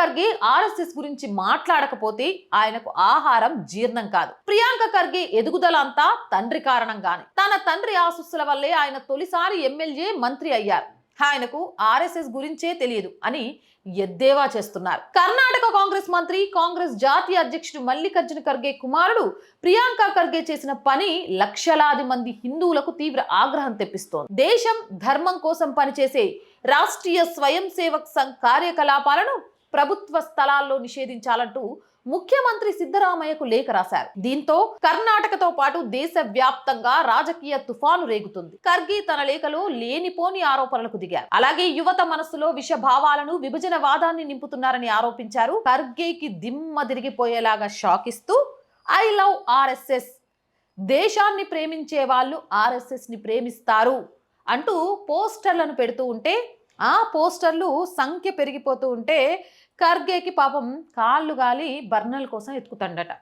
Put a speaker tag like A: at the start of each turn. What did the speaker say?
A: Kharge RSS గురించి మాట్లాడకపోతే ఆయనకు ఆహారం జీర్ణం కాదు. ప్రియాంక ఖర్గే ఎదుగుదల అంతా తండ్రి కారణంగానే. తన తండ్రి ఆశస్సుల వల్లే ఆయన తొలిసారి ఎమ్మెల్యే మంత్రి అయ్యారు. ఆయనకు ఆర్ఎస్ఎస్ గురించే తెలియదు అని ఎద్దేవా చేస్తున్నారు. కర్ణాటక కాంగ్రెస్ మంత్రి కాంగ్రెస్ జాతీయ అధ్యక్షుడు మల్లికార్జున ఖర్గే కుమారుడు ప్రియాంక ఖర్గే చేసిన పని లక్షలాది మంది హిందువులకు తీవ్ర ఆగ్రహం తెప్పిస్తోంది. దేశం ధర్మం కోసం పనిచేసే రాష్ట్రీయ స్వయం సేవక్ సంఘ్ కార్యకలాపాలను ప్రభుత్వ స్థలాల్లో నిషేధించాలంటూ ముఖ్యమంత్రి సిద్ధరామయ్యకు లేఖ రాశారు. దీంతో కర్ణాటకతో పాటు దేశ వ్యాప్తంగా రాజకీయ తుఫాను రేగుతుంది. ఖర్గే తన లేఖలో లేనిపోని ఆరోపణలకు దిగారు. అలాగే యువత మనస్సులో విష భావాలను విభజన వాదాన్ని నింపుతున్నారని ఆరోపించారు. ఖర్గేకి దిమ్మ తిరిగిపోయేలాగా షాక్ ఇస్తూ ఐ లవ్ ఆర్ఎస్ఎస్. దేశాన్ని ప్రేమించే వాళ్ళు ఆర్ఎస్ఎస్ని ప్రేమిస్తారు అంటూ పోస్టర్లను పెడుతూ ఉంటే ఆ పోస్టర్లు సంఖ్య పెరిగిపోతూ ఉంటే ఖర్గేకి పాపం కాళ్ళు గాలి బర్నల్ కోసం ఎత్తుకుతాడట.